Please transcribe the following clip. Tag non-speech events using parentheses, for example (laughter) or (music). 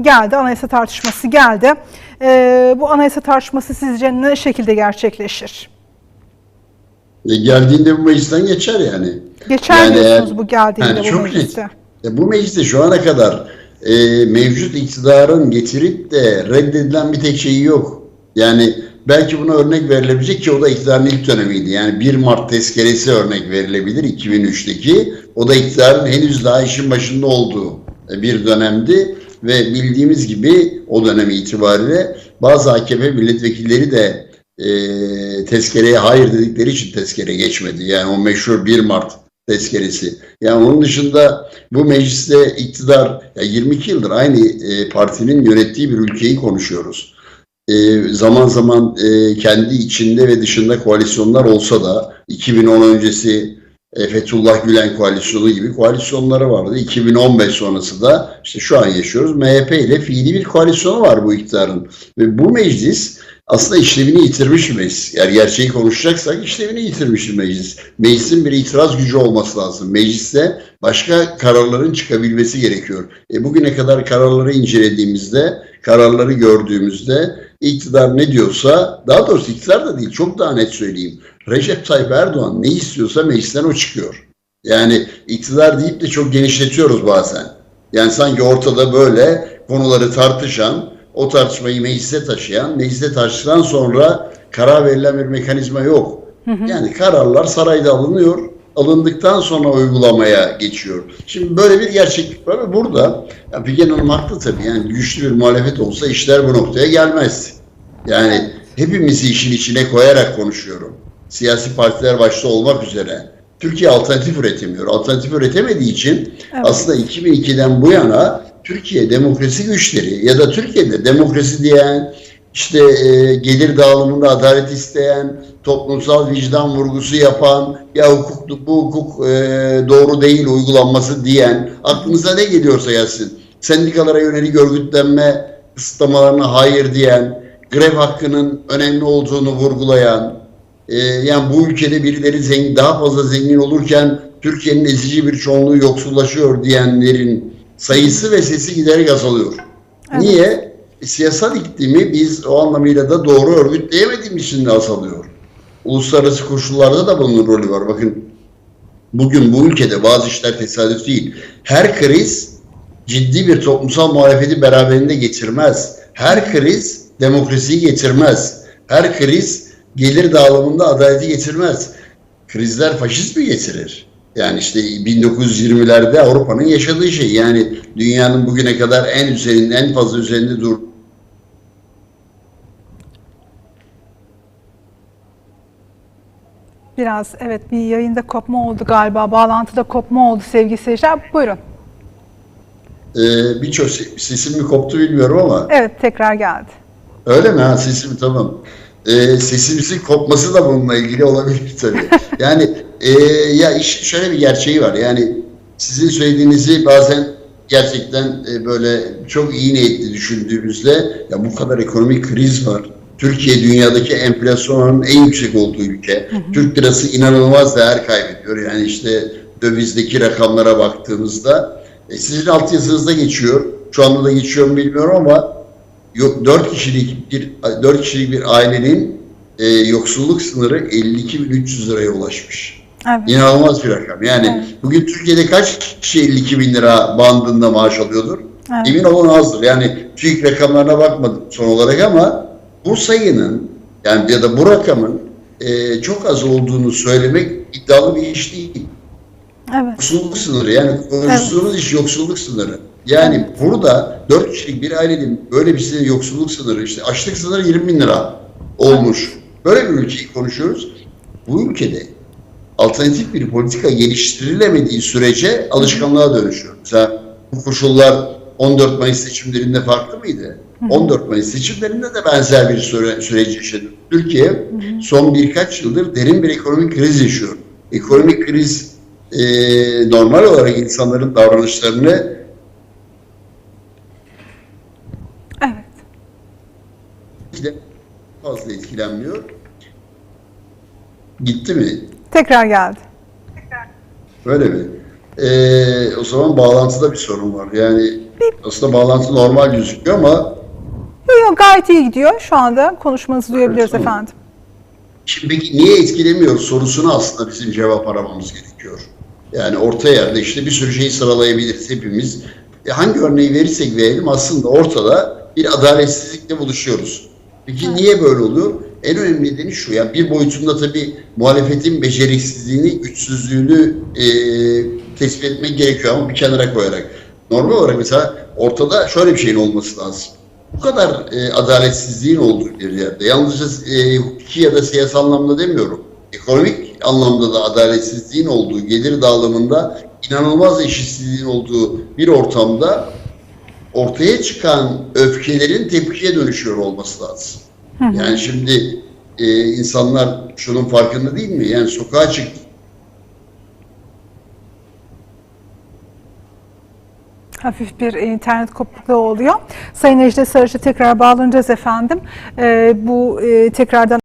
Geldi, anayasa tartışması geldi. Ee, bu anayasa tartışması sizce ne şekilde gerçekleşir? E, geldiğinde bu meclisten geçer yani. Geçer Yani diyorsunuz bu geldiğinde Yani bu mecliste. E, bu mecliste şu ana kadar e, mevcut iktidarın getirip de reddedilen bir tek şeyi yok. Yani belki buna örnek verilebilecek ki o da iktidarın ilk dönemiydi. Yani 1 Mart tezkeresi örnek verilebilir 2003'teki. O da iktidarın henüz daha işin başında olduğu e, bir dönemdi. Ve bildiğimiz gibi o dönem itibariyle bazı AKP milletvekilleri de e, tezkereye hayır dedikleri için tezkere geçmedi. Yani o meşhur 1 Mart tezkeresi. Yani onun dışında bu mecliste iktidar ya 22 yıldır aynı e, partinin yönettiği bir ülkeyi konuşuyoruz. E, zaman zaman e, kendi içinde ve dışında koalisyonlar olsa da 2010 öncesi Fethullah Gülen koalisyonu gibi koalisyonları vardı. 2015 sonrası da işte şu an yaşıyoruz. MHP ile fiili bir koalisyonu var bu iktidarın. Ve bu meclis aslında işlevini yitirmiş meclis. Yani gerçeği konuşacaksak işlevini yitirmiş meclis. Meclisin bir itiraz gücü olması lazım. Mecliste başka kararların çıkabilmesi gerekiyor. E, bugüne kadar kararları incelediğimizde, kararları gördüğümüzde iktidar ne diyorsa, daha doğrusu iktidar da değil, çok daha net söyleyeyim. Recep Tayyip Erdoğan ne istiyorsa meclisten o çıkıyor. Yani iktidar deyip de çok genişletiyoruz bazen. Yani sanki ortada böyle konuları tartışan, o tartışmayı meclise taşıyan, mecliste tartıştıktan sonra karar verilen bir mekanizma yok. Yani kararlar sarayda alınıyor, alındıktan sonra uygulamaya geçiyor. Şimdi böyle bir gerçeklik var ve burada ya Figen Hanım haklı tabii. Yani güçlü bir muhalefet olsa işler bu noktaya gelmez. Yani hepimizi işin içine koyarak konuşuyorum. Siyasi partiler başta olmak üzere. Türkiye alternatif üretemiyor. Alternatif üretemediği için Evet. aslında 2002'den bu yana Türkiye demokrasi güçleri ya da Türkiye'de demokrasi diyen işte e, gelir dağılımında adalet isteyen, toplumsal vicdan vurgusu yapan, ya hukuk bu hukuk e, doğru değil uygulanması diyen, aklınıza ne geliyorsa gelsin. Sendikalara yönelik örgütlenme kısıtlamalarına hayır diyen, grev hakkının önemli olduğunu vurgulayan, e, yani bu ülkede birileri zengin, daha fazla zengin olurken Türkiye'nin ezici bir çoğunluğu yoksullaşıyor diyenlerin sayısı ve sesi giderek azalıyor. Evet. Niye? Siyasal iklimi biz o anlamıyla da doğru örgütleyemediğimiz için de azalıyor. Uluslararası koşullarda da bunun rolü var. Bakın bugün bu ülkede bazı işler tesadüf değil. Her kriz ciddi bir toplumsal muhalefeti beraberinde getirmez. Her kriz demokrasiyi getirmez. Her kriz gelir dağılımında adaleti getirmez. Krizler faşizmi getirir. Yani işte 1920'lerde Avrupa'nın yaşadığı şey. Yani dünyanın bugüne kadar en üzerinde, en fazla üzerinde dur Biraz evet bir yayında kopma oldu galiba. Bağlantıda kopma oldu sevgili seyirciler. Buyurun. Ee, birçok se- sesim mi koptu bilmiyorum ama Evet tekrar geldi. öyle mi ha sesim tamam. Ee, sesimizin kopması da bununla ilgili olabilir tabii. (laughs) Yani e, ya iş şöyle bir gerçeği var. Yani sizin söylediğinizi bazen gerçekten e, böyle çok iyi niyetli düşündüğümüzde ya bu kadar ekonomik kriz var. Türkiye dünyadaki enflasyonun en yüksek olduğu ülke. Türk lirası inanılmaz değer kaybediyor. Yani işte dövizdeki rakamlara baktığımızda e, sizin altyazınızda geçiyor. Şu anda da geçiyor mu bilmiyorum ama yok 4 kişilik bir 4 kişilik bir ailenin e, yoksulluk sınırı 52.300 liraya ulaşmış. Evet. İnanılmaz bir rakam. Yani Evet. bugün Türkiye'de kaç kişi 52 bin lira bandında maaş alıyordur? Evet. Emin olun azdır. Yani TÜİK rakamlarına bakmadım son olarak ama bu sayının yani ya da bu rakamın e, çok az olduğunu söylemek iddialı bir iş değil. Evet. Yoksulluk sınırı yani konuştuğumuz iş yoksulluk sınırı. Yani burada 4 kişilik bir ailenin böyle bir şey yoksulluk sınırı işte açlık sınırı 20 bin lira olmuş. Böyle bir ülkeyi konuşuyoruz. Bu ülkede alternatif bir politika geliştirilemediği sürece alışkanlığa dönüşüyor. Mesela bu koşullar 14 Mayıs seçimlerinde farklı mıydı? 14 Mayıs seçimlerinde de benzer bir süre, süreci yaşadı. Türkiye son birkaç yıldır derin bir ekonomik kriz yaşıyor. Ekonomik kriz e, normal olarak insanların davranışlarını Evet. fazla etkilenmiyor. Gitti mi? Tekrar geldi. Öyle mi? Ee, o zaman bağlantıda bir sorun var. Yani aslında bağlantı normal gözüküyor ama Yok yok gayet iyi gidiyor. Şu anda konuşmanızı duyabiliriz tamam. efendim. Şimdi peki niye etkilemiyor sorusuna aslında bizim cevap aramamız gerekiyor. Yani orta yerde işte bir sürü şeyi sıralayabiliriz hepimiz. E hangi örneği verirsek verelim aslında ortada bir adaletsizlikle buluşuyoruz. Peki niye böyle oluyor? En önemli nedeni şu. Yani bir boyutunda tabii muhalefetin beceriksizliğini, güçsüzlüğünü e, tespit etmek gerekiyor ama bir kenara koyarak. Normal olarak mesela ortada şöyle bir şeyin olması lazım bu kadar e, adaletsizliğin olduğu bir yerde, yalnızca e, hukuki ya da siyasal anlamda demiyorum, ekonomik anlamda da adaletsizliğin olduğu, gelir dağılımında inanılmaz eşitsizliğin olduğu bir ortamda ortaya çıkan öfkelerin tepkiye dönüşüyor olması lazım. Yani şimdi e, insanlar şunun farkında değil mi? Yani sokağa çık Hafif bir internet kopukluğu oluyor. Sayın Ejde Sarıç'ı tekrar bağlanacağız efendim. Ee, bu e, tekrardan